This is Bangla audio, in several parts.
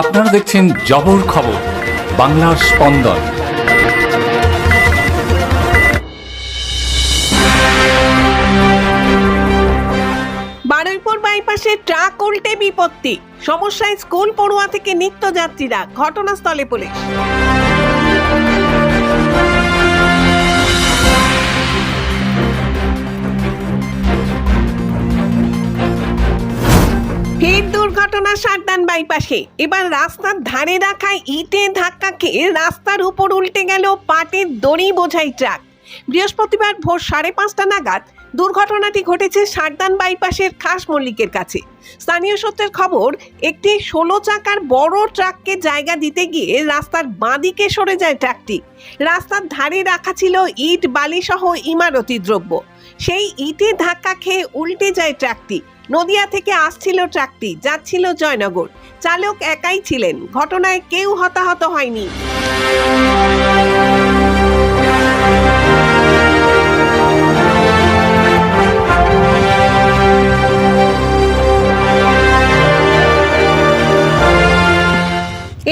আপনারা দেখছেন জবর খবর, বাংলার স্পন্দন। বারুইপুর বাইপাসে ট্রাক উল্টে বিপত্তি। সমস্যায় স্কুল পড়ুয়া থেকে নিত্যযাত্রীরা, ঘটনাস্থলে পুলিশ। দুর্ঘটনা সারদান বাইপাসে। এবার রাস্তার ধারে রাখা ইটে ধাক্কা খেয়ে রাস্তার উপর উল্টে গেল পাটের দড়ি বোঝাই ট্রাক। বৃহস্পতিবার ভোর সাড়ে পাঁচটা নাগাদ দুর্ঘটনাটি ঘটেছে সারদান বাইপাসের খাস মল্লিকের কাছে। স্থানীয় সূত্রের খবর, একটি ষোলো চাকার বড় ট্রাককে জায়গা দিতে গিয়ে রাস্তার বাঁদিকে সরে যায় ট্রাকটি। রাস্তার ধারে রাখা ছিল ইট বালি সহ ইমারতি দ্রব্য। সেই ইটে ধাক্কা খেয়ে উল্টে যায় ট্রাকটি। নদিয়া থেকে আসছিল ট্রাকটি, যাচ্ছিল জয়নগর। চালক একাই ছিলেন, ঘটনায় কেউ হতাহত হয়নি।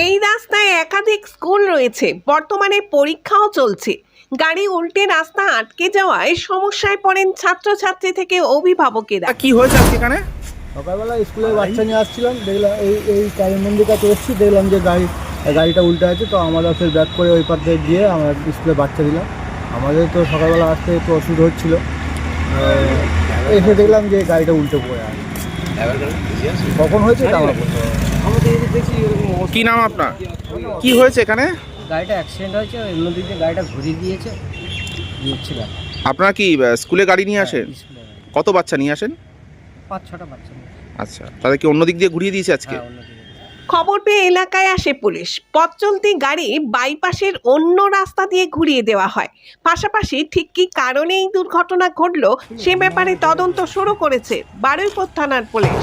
এই রাস্তায় একাধিক স্কুল রয়েছে, বর্তমানে পরীক্ষাও চলছে। গাড়ি উল্টে রাস্তা আটকে যাওয়ায় সমস্যায় পড়েন ছাত্রছাত্রী থেকে অভিভাবকেরা। কি হয়েছে এখানে? সকালবেলা স্কুলের বাচ্চা নিয়ে আসছিলাম দেখলাম এই এই কালী মন্দির কাছে এসেছি দেখলাম যে গাড়ি গাড়িটা উল্টে আছে তো আমরা ফের ব্যাক করে ওই দিয়ে গিয়ে আমরা স্কুলে বাচ্চা দিলাম। আমাদের তো সকালবেলা আসতে একটু অসুবিধা হচ্ছিল। এসে দেখলাম যে গাড়িটা উল্টে পড়ে আছে। কখন হয়েছে এটা আমরা। কি নাম আপনার? কি হয়েছে এখানে? গাড়িটা অ্যাক্সিডেন্ট হয়েছে দিয়ে গাড়িটা ঘুরিয়ে দিয়েছে আপনারা কি স্কুলে গাড়ি নিয়ে আসেন? কত বাচ্চা নিয়ে আসেন? পাঁচ ছটা বাচ্চা আচ্ছা তাদের কি অন্য দিক দিয়ে ঘুরিয়ে দিয়েছে আজকে? হ্যাঁ খবর পেয়ে এলাকায় আসে পুলিশ। পথ চলতি গাড়ি বাইপাসের অন্য রাস্তা দিয়ে ঘুরিয়ে দেওয়া হয়। পাশাপাশি ঠিক কী কারণে এই দুর্ঘটনা ঘটলো সে ব্যাপারে তদন্ত শুরু করেছে বারুইপুর থানার পুলিশ।